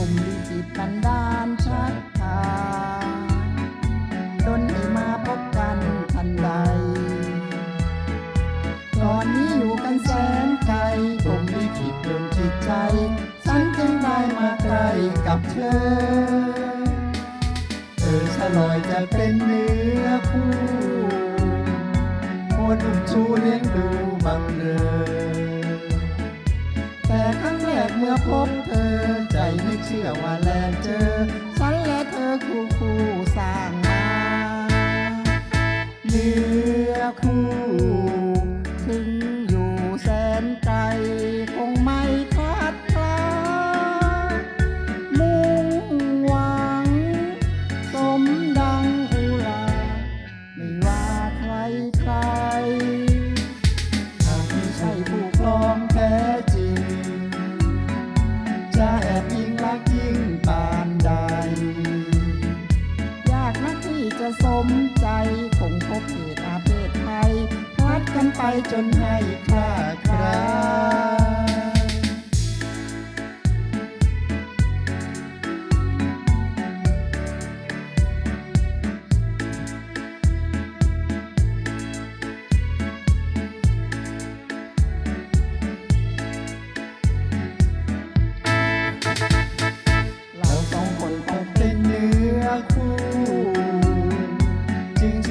ผมลิขิตบันดาลชักพาดนให้มาพบกันทันใดก่อนนี้อยู่กันแสนไกล ผมลิขิตดนจิตใจ ฉันจึงได้มาใกล้กับเธอ เธอฉลอยจะเป็นเนื้อคู่คนอุ้มชูเลี้ยงดูบังเรอแต่ครั้งแรกเมื่อพบเธอ เชื่อว่าแลเจอ ฉันและเธอคู่คู่สร้างมาเนื้อคู่ นใจคงพบเหตุอาเพศภัยพลัดกันไปจนให้คลาดคลา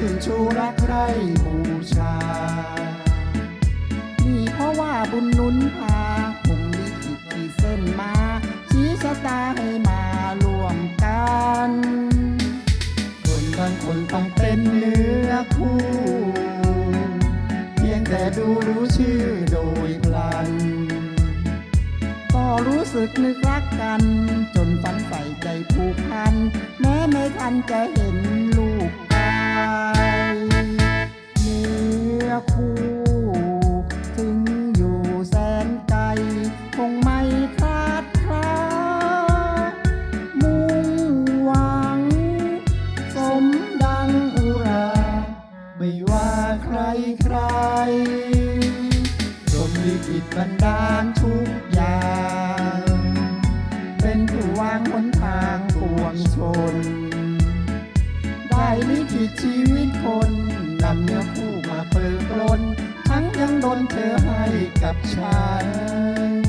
จึงชื่นชูรักใครบูชา นี่เพราะว่าบุญนุนพา ผมลิขิตขีดเส้นมา ชี้ชะตาให้มาร่วมกัน คนบางคนต้องเป็นเนื้อคู่ เพียงแต่ดูรู้ชื่อโดยพลัน ก็รู้สึกนึกรักกัน จนฝันใฝ่ใจผูกพัน แม้ไม่ทันจะเห็น คงไม่คลาดคลามุ่งหวัง สมดังอุรา ไม่ว่าใครใครรวมลิขิตบันดาลทุกอย่าง เป็นผู้วางหนทางปวงชน ได้ลิขิตชีวิตคนนำเนื้อคู่มาเปิดปลนทั้งยังดนเธอให้กับฉัน